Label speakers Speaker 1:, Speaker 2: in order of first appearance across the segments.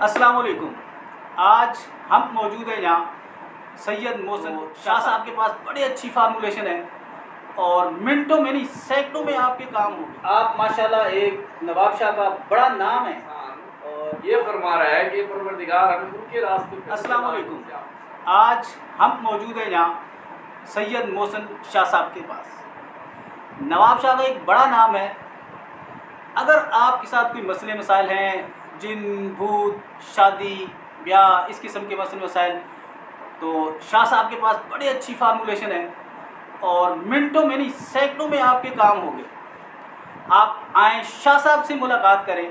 Speaker 1: السلام علیکم۔ آج ہم موجود ہیں یہاں سید محسن شاہ صاحب کے پاس بڑی اچھی فارمولیشن ہے اور منٹوں میں نہیں سینکڑوں میں آپ کے کام ہوں گے۔ آپ ماشاءاللہ ایک نواب شاہ کا بڑا نام ہے۔ اور
Speaker 2: یہ فرما رہا ہے کہ پروردگار ہمیں ان کے راستے
Speaker 1: السلام علیکم۔ آج ہم موجود ہیں یہاں سید محسن شاہ صاحب کے پاس۔ نواب شاہ کا ایک بڑا نام ہے۔ اگر آپ کے ساتھ کوئی مسئلے مسائل ہیں جن، بھوت، شادی، بیاہ، اس قسم کے مسئلے مسائل تو شاہ صاحب کے پاس بڑی اچھی فارمولیشن ہے اور منٹوں میں نہیں، سینکڑوں میں آپ کے کام ہوں گے۔ آپ آئیں، شاہ صاحب سے ملاقات کریں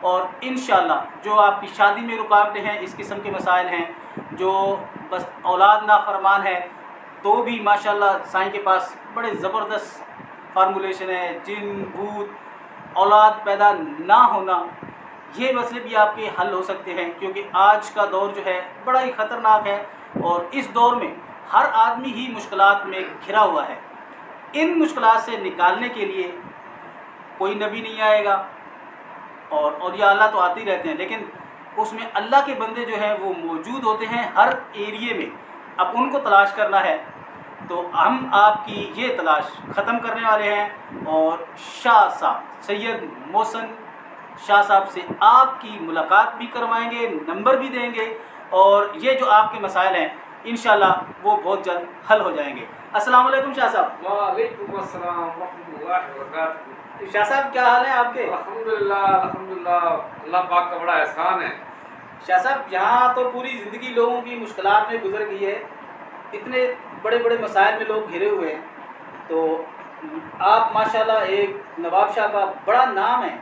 Speaker 1: اور انشاءاللہ جو آپ کی شادی میں رکاوٹیں ہیں، اس قسم کے مسائل ہیں، جو بس اولاد نافرمان ہے تو بھی ماشاءاللہ سائیں کے پاس بڑے زبردست فارمولیشن ہے جن، بھوت، اولاد پیدا نہ ہونا یہ مسئلے بھی آپ کے حل ہو سکتے ہیں کیونکہ آج کا دور جو ہے بڑا ہی خطرناک ہے اور اس دور میں ہر آدمی ہی مشکلات میں گھرا ہوا ہے۔ ان مشکلات سے نکالنے کے لیے کوئی نبی نہیں آئے گا اور اولیاء اللہ تو آتے ہی رہتے ہیں، لیکن اس میں اللہ کے بندے جو ہیں وہ موجود ہوتے ہیں ہر ایریے میں۔ اب ان کو تلاش کرنا ہے۔ تو ہم آپ کی یہ تلاش ختم کرنے والے ہیں اور شاہ صاحب، سید محسن شاہ صاحب سے آپ کی ملاقات بھی کروائیں گے نمبر بھی دیں گے اور یہ جو آپ کے مسائل ہیں انشاءاللہ وہ بہت جلد حل ہو جائیں گے۔ السلام علیکم شاہ صاحب۔
Speaker 2: وعلیکم السلام ورحمۃ اللہ وبرکاتہ۔
Speaker 1: شاہ صاحب کیا حال ہے آپ کے؟
Speaker 2: الحمدللہ الحمدللہ اللہ پاک کا بڑا احسان ہے۔
Speaker 1: شاہ صاحب یہاں تو پوری زندگی لوگوں کی مشکلات میں گزر گئی ہے۔ اتنے بڑے بڑے مسائل میں لوگ گھرے ہوئے ہیں۔ تو آپ ماشاءاللہ ایک نواب شاہ کا بڑا نام ہے۔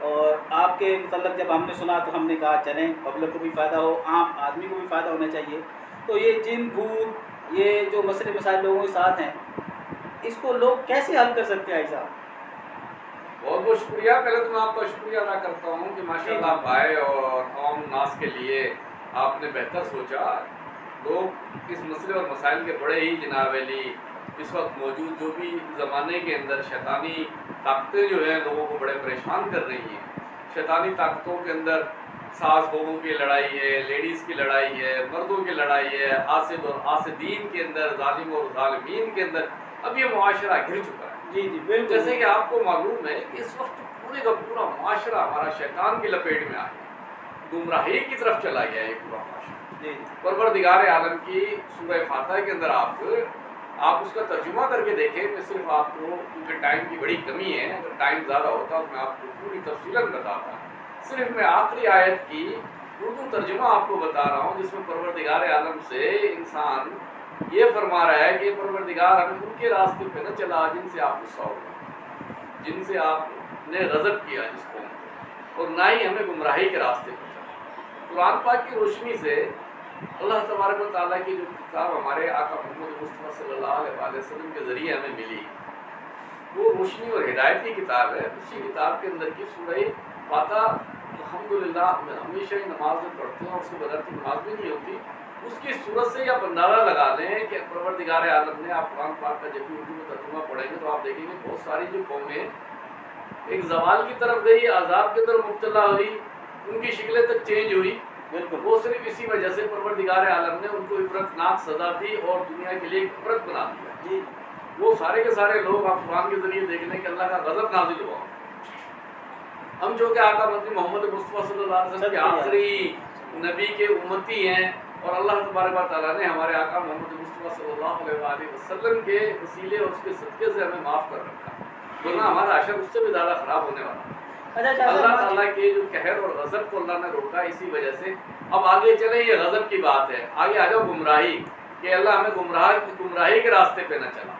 Speaker 1: اور آپ کے متعلق جب ہم نے سنا تو ہم نے کہا چلیں پبلک کو بھی فائدہ ہو عام آدمی کو بھی فائدہ ہونا چاہیے۔ تو یہ جن بھوت یہ جو مسئلے مسائل لوگوں کے ساتھ ہیں اس کو لوگ کیسے حل کر سکتے ہیں؟ ایسا
Speaker 2: بہت بہت شکریہ۔ پہلے تو میں آپ کا شکریہ ادا کرتا ہوں کہ ماشاء اللہ آپ آئے اور عوام ناس کے لیے آپ نے بہتر سوچا۔ لوگ اس مسئلے اور مسائل کے بڑے ہی جناب علی اس وقت موجود جو بھی زمانے کے اندر شیطانی طاقتیں جو ہیں لوگوں کو بڑے پریشان کر رہی ہیں۔ شیطانی طاقتوں کے اندر ساس بہووں کی لڑائی ہے لیڈیز کی لڑائی ہے مردوں کی لڑائی ہے آصد اور آصدین کے اندر ظالم اور ظالمین کے اندر اب یہ معاشرہ گر چکا ہے۔
Speaker 1: جی جی بالکل۔
Speaker 2: جیسے کہ آپ کو معلوم ہے کہ اس وقت پورے کا پورا معاشرہ ہمارا شیطان کی لپیٹ میں آ گیا گمراہی کی طرف چلا گیا یہ پورا معاشرہ۔
Speaker 1: جی۔
Speaker 2: پروردگار عالم کی سورہ فاتحہ کے اندر آپ آپ اس کا ترجمہ کر کے دیکھیں میں صرف آپ کو، کیونکہ ٹائم کی بڑی کمی ہے، اگر ٹائم زیادہ ہوتا تو میں آپ کو پوری تفصیل بتاتا۔ صرف میں آخری آیت کی اردو ترجمہ آپ کو بتا رہا ہوں، جس میں پروردگار عالم سے انسان یہ فرما رہا ہے کہ پروردگار ہمیں ان کے راستے پہ نہ چلا جن سے آپ غصہ ہو جن سے آپ نے غضب کیا جس کو، اور نہ ہی ہمیں گمراہی کے راستے پہ چلا۔ قرآن پاک کی روشنی سے اللہ تبارک و تعالیٰ کی جو کتاب ہمارے آقا محمد مصطفیٰ صلی اللہ علیہ وسلم کے ذریعے ہمیں ملی، وہ روشنی اور ہدایت کی کتاب ہے۔ اسی کتاب کے اندر کی سورہ فاتح الحمد للہ ہمیشہ ہی نماز میں پڑھتے ہیں اور اس کے بغیر نماز بھی نہیں ہوتی۔ اس کی صورت سے یا اندازہ لگا لیں کہ پروردگار عالم نے آپ قرآن پاک کا جب بھی اردو میں ترجمہ پڑھیں گے تو آپ دیکھیں گے بہت ساری جو قومیں ایک زوال کی طرف گئی عذاب کی طرف مبتلا ہوئی، ان کی شکلیں تک چینج ہوئی۔
Speaker 1: بالکل۔
Speaker 2: وہ صرف اسی وجہ سے پروردگار عالم نے ان کو عبرت ناک سزا دی اور دنیا کے لیے ایک عبرت بنا دیا۔
Speaker 1: جی۔
Speaker 2: وہ سارے کے سارے لوگ آپ قرآن کے ذریعے دیکھ لیں کہ اللہ کا غضب نازل ہوا۔ ہم جو کہ آقا مدنی محمد مصطفیٰ صلی اللہ علیہ وسلم کے آخری نبی کے امتی ہیں اور اللہ تبارک و تعالیٰ نے ہمارے آقا محمد مصطفیٰ صلی اللہ علیہ وسلم کے وسیلے اور اس کے صدقے سے ہمیں معاف کر رکھا۔ ورنہ ہمارا عشر اس سے بھی زیادہ خراب ہونے والا۔
Speaker 1: شاہ
Speaker 2: اللہ تعالیٰ کے جو قہر اور غضب کو اللہ نے روکا اسی وجہ سے۔ اب آگے چلے یہ غضب کی بات ہے۔ آگے آ جاؤ گمراہی۔ کہ اللہ ہمیں گمراہ گمراہی کے راستے پہ نہ چلا۔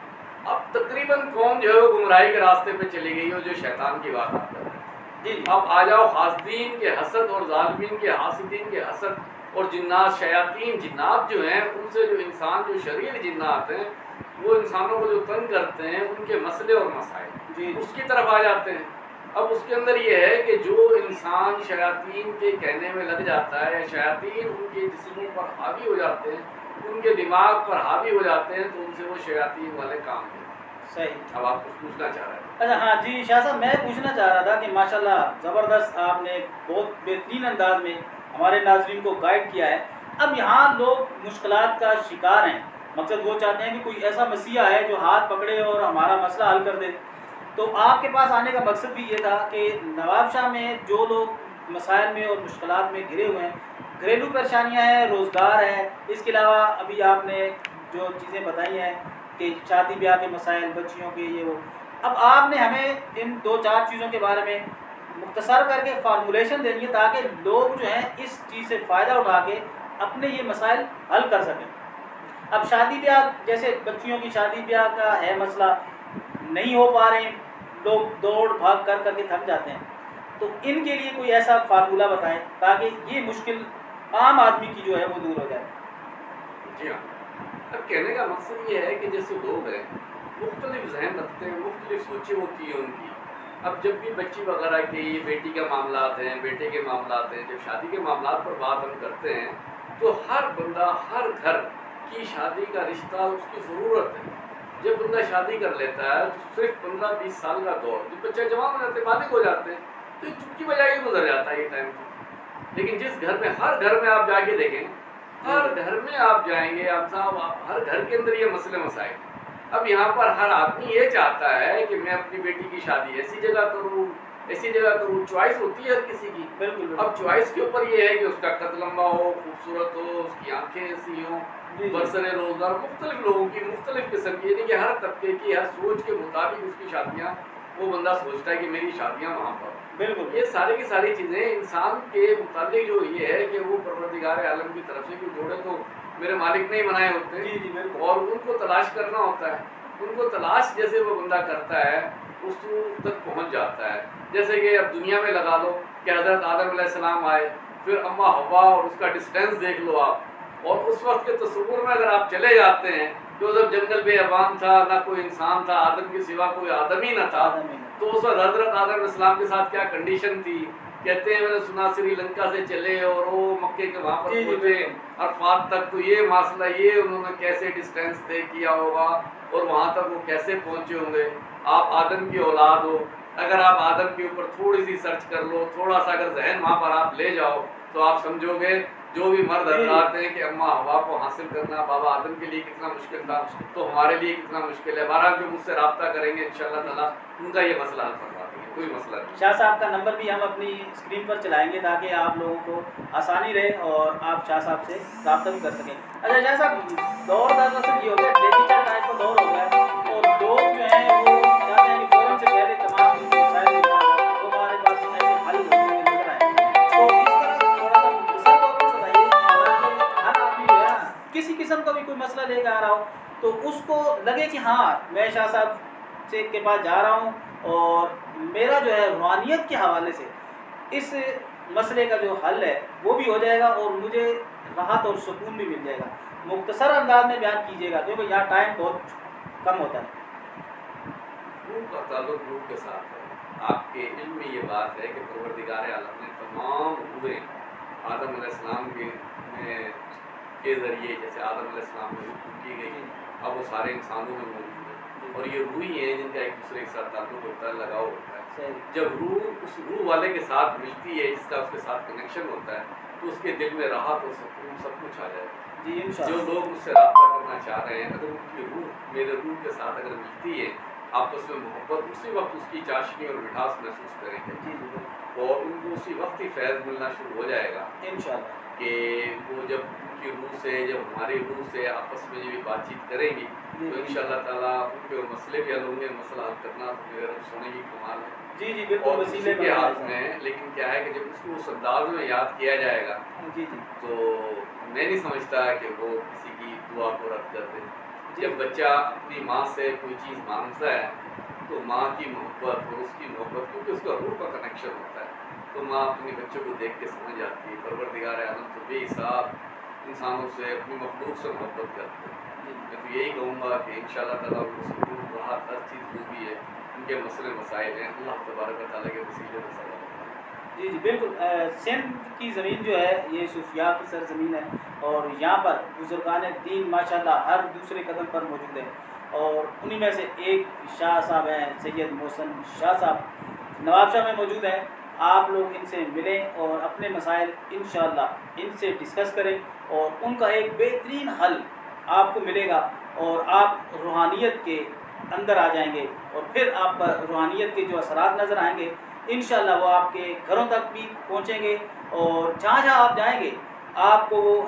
Speaker 2: اب تقریباً قوم جو ہے وہ گمراہی کے راستے پہ چلی گئی ہو جو شیطان کی بات آتا ہے
Speaker 1: جی
Speaker 2: اب آ جاؤ حاسدین کے حسد اور ظالمین کے حاسدین کے حسد اور جنات شیاطین جنات جو ہیں ان سے جو انسان جو شریر جنات ہیں وہ انسانوں کو جو تنگ کرتے ہیں ان کے مسئلے اور مسائل۔
Speaker 1: جی۔
Speaker 2: اس کی طرف آ جاتے ہیں۔ اب اس کے اندر یہ ہے کہ جو انسان شیاطین کے کہنے میں لگ جاتا ہے یا شیاطین ان کے جسموں پر حاوی ہو جاتے ہیں ان کے دماغ پر حاوی ہو جاتے ہیں تو ان سے وہ شیاطین والے کام ہیں۔
Speaker 1: صحیح۔
Speaker 2: اب آپ کچھ پوچھنا چاہ رہے ہیں۔
Speaker 1: اچھا ہاں جی شاہ صاحب میں پوچھنا چاہ رہا تھا کہ ماشاءاللہ زبردست آپ نے بہت بہترین انداز میں ہمارے ناظرین کو گائیڈ کیا ہے۔ اب یہاں لوگ مشکلات کا شکار ہیں۔ مقصد وہ چاہتے ہیں کہ کوئی ایسا مسیحا ہے جو ہاتھ پکڑے اور ہمارا مسئلہ حل کر دے۔ تو آپ کے پاس آنے کا مقصد بھی یہ تھا کہ نواب شاہ میں جو لوگ مسائل میں اور مشکلات میں گھرے ہوئے ہیں، گھریلو پریشانیاں ہیں، روزگار ہے اس کے علاوہ ابھی آپ نے جو چیزیں بتائی ہیں کہ شادی بیاہ کے مسائل، بچیوں کے یہ وہ۔ اب آپ نے ہمیں ان دو چار چیزوں کے بارے میں مختصر کر کے فارمولیشن دینی ہے تاکہ لوگ جو ہیں اس چیز سے فائدہ اٹھا کے اپنے یہ مسائل حل کر سکیں۔ اب شادی بیاہ، جیسے بچیوں کی شادی بیاہ کا ہے مسئلہ، نہیں ہو پا رہے ہیں۔ لوگ دوڑ بھاگ کر کر کے تھک جاتے ہیں۔ تو ان کے لیے کوئی ایسا فارمولہ بتائیں تاکہ یہ مشکل عام آدمی کی جو ہے وہ دور ہو جائے۔
Speaker 2: جی ہاں۔ اب کہنے کا مقصد یہ ہے کہ جیسے لوگ ہیں، مختلف ذہن رکھتے ہیں، مختلف سوچیں ہوتی ہیں ان کی۔ اب جب بھی بچی وغیرہ کی بیٹی کے معاملات ہیں، بیٹے کے معاملات ہیں، جب شادی کے معاملات پر بات ہم کرتے ہیں، تو ہر بندہ، ہر گھر کی شادی کا رشتہ، اس کی ضرورت ہے۔ بندہ شادی کر لیتا ہے صرف پندرہ بیس سال کا دور جب بچہ جوان ہو جاتے ہیں بالغ ہو جاتے ہیں۔ تو چپکی بجائے ہی گزر جاتا ہے یہ ٹائم لیکن جس گھر میں ہر گھر میں آپ جا کے دیکھیں ہر گھر میں آپ جائیں گے آپ صاحب آپ ہر گھر کے اندر یہ مسئلے مسائل۔ اب یہاں پر ہر آدمی یہ چاہتا ہے کہ میں اپنی بیٹی کی شادی ایسی جگہ کروں ایسی جگہ کروں چوائس ہوتی ہے ہر کسی کی۔
Speaker 1: بالکل
Speaker 2: اب چوائس کے اوپر یہ ہے کہ اس کا قد لمبا ہو خوبصورت ہو اس کی آنکھیں ایسی ہوں۔
Speaker 1: جی، جی۔
Speaker 2: برسر روزگار مختلف لوگوں کی مختلف قسم کی یعنی کہ ہر طبقے کی ہر سوچ کے مطابق اس کی شادیاں وہ بندہ سوچتا ہے کہ میری شادیاں وہاں پر۔
Speaker 1: بالکل۔
Speaker 2: یہ ساری کی ساری چیزیں انسان کے متعلق جو یہ ہے کہ وہ پروردگار عالم کی طرف سے کوئی جوڑے تو میرے مالک نے ہی بنائے ہوتے۔
Speaker 1: جی جی
Speaker 2: اور ان کو تلاش کرنا ہوتا ہے۔ ان کو تلاش جیسے وہ بندہ کرتا ہے اس تک پہنچ جاتا ہے۔ جیسے کہ اب دنیا میں لگا لو کہ حضرت آدم علیہ السلام آئے پھر اما ہوا اور اس کا ڈسٹینس دیکھ لو آپ۔ اور اس وقت کے تصور میں اگر آپ چلے جاتے ہیں جو جب جنگل بے ابان تھا نہ کوئی انسان تھا آدم کے سوا کوئی آدم ہی نہ تھا۔ تو اس وقت حضرت آدم علیہ السلام کے ساتھ کیا کنڈیشن تھی؟ کہتے ہیں میں نے سنا سری لنکا سے چلے اور وہ مکے کے وہاں پر
Speaker 1: جی، جی،
Speaker 2: پہنچے۔ عرفات تک تو یہ مسئلہ یہ انہوں نے کیسے ڈسٹینس طے کیا ہوگا اور وہاں تک وہ کیسے پہنچے ہوں گے آپ آدم کی اولاد ہو اگر آپ آدم کے اوپر تھوڑی سی سرچ کر لو تھوڑا سا اگر ذہن وہاں پر آپ لے جاؤ تو آپ سمجھو گے جو بھی مرد
Speaker 1: جی۔
Speaker 2: حضرات ہیں کہ اما ہوا کو حاصل کرنا بابا آدم کے لیے کتنا مشکل تھا تو ہمارے لیے کتنا مشکل ہے بہرحال جو مجھ سے رابطہ کریں گے انشاءاللہ تعالیٰ ان کا یہ مسئلہ حل گے کوئی مسئلہ نہیں۔
Speaker 1: شاہ صاحب کا نمبر بھی ہم اپنی اسکرین پر چلائیں گے تاکہ آپ لوگوں کو آسانی رہے اور آپ شاہ صاحب سے رابطہ بھی کر سکیں۔ اچھا شاہ صاحب، دور دراصل یہ ہو گیا۔ ڈیجیٹل ٹائپ کا دور ہو گیا اور لوگ جو ہیں، وہ چاہتے ہیں کہ فوراً سے پہلے تمام مسائل ہمارے پاس ایسے حل ہوتے ہوئے کسی قسم کا بھی کوئی مسئلہ لے کے آ رہا ہو، تو اس کو لگے کہ ہاں میں شاہ صاحب سے کے پاس جا رہا ہوں۔ اور میرا جو ہے روحانیت کے حوالے سے اس مسئلے کا جو حل ہے وہ بھی ہو جائے گا اور مجھے راحت اور سکون بھی مل جائے گا۔ مختصر انداز میں بیان کیجیے گا، کیونکہ یہاں ٹائم بہت کم ہوتا ہے۔
Speaker 2: روح کا تعلق روح کے ساتھ ہے۔ آپ کے علم میں یہ بات ہے کہ پروردگار عالم نے تمام روحیں آدم علیہ السلام کے کے ذریعے جیسے آدم علیہ السلام میں روح کی گئی، اب وہ سارے انسانوں میں موجود ہیں۔ اور یہ روح ہی ہیں جن کا ایک دوسرے کے ساتھ تعلق ہوتا ہے لگاؤ ہوتا ہے۔ جب روح اس روح والے کے ساتھ ملتی ہے جس کا اس کے ساتھ کنیکشن ہوتا ہے تو اس کے دل میں راحت اور سکون سب کچھ آ جائے۔ گا
Speaker 1: جی
Speaker 2: جو لوگ مجھ سے رابطہ کرنا چاہ رہے ہیں اگر ان کی روح میرے روح کے ساتھ اگر ملتی ہے آپس میں محبت اسی وقت اس کی چاشنی اور مٹھاس محسوس کریں گے۔
Speaker 1: جی جی
Speaker 2: اور ان کو اسی وقت ہی فیض ملنا شروع ہو جائے گا
Speaker 1: ان شاء اللہ
Speaker 2: کہ وہ جب ان کی روح سے جب ہماری روح سے آپس میں جب بات چیت کریں گی
Speaker 1: جی
Speaker 2: تو ان شاء اللہ تعالیٰ ان کے مسئلے بھی حل ہوں گے مسئلہ حل کرنا تو میرے رب سونے کی کمال ہے۔
Speaker 1: جی جی بالکل وسیلے
Speaker 2: کے ہاتھ میں لیکن کیا ہے کہ جب اس کو اس انداز میں یاد کیا جائے گا۔
Speaker 1: جی جی۔
Speaker 2: تو میں نہیں سمجھتا کہ وہ کسی کی دعا کو رد کر دے۔ جب بچہ اپنی ماں سے کوئی چیز مانگتا ہے تو ماں کی محبت اور اس کی محبت کیونکہ اس کا روح کا کنیکشن ہوتا ہے تو ماں اپنے بچوں کو دیکھ کے سمجھ جاتی ہے پروردگار عالم تو بے حساب انسانوں سے اپنی مخلوق سے محبت کرتے ہیں۔
Speaker 1: جی۔
Speaker 2: میں تو یہی کہوں گا کہ ان شاء اللہ تعالیٰ کو سکون راحت ہر چیز جو بھی ہے ان کے مسئلے مسائل ہیں اللہ تبارک و تعالیٰ کے وسیلے سلام
Speaker 1: جی جی بالکل۔ سندھ کی زمین جو ہے، یہ صوفیاء کی سر زمین ہے۔ اور یہاں پر بزرگان دین ماشاءاللہ ہر دوسرے قدم پر موجود ہیں۔ اور انہی میں سے ایک شاہ صاحب ہیں، سید محسن شاہ صاحب۔ نواب شاہ میں موجود ہیں۔ آپ لوگ ان سے ملیں اور اپنے مسائل انشاءاللہ ان سے ڈسکس کریں۔ اور ان کا ایک بہترین حل آپ کو ملے گا اور آپ روحانیت کے اندر آ جائیں گے اور پھر آپ پر روحانیت کے جو اثرات نظر آئیں گے انشاءاللہ وہ آپ کے گھروں تک بھی پہنچیں گے اور جہاں جہاں آپ جائیں گے، آپ کو وہ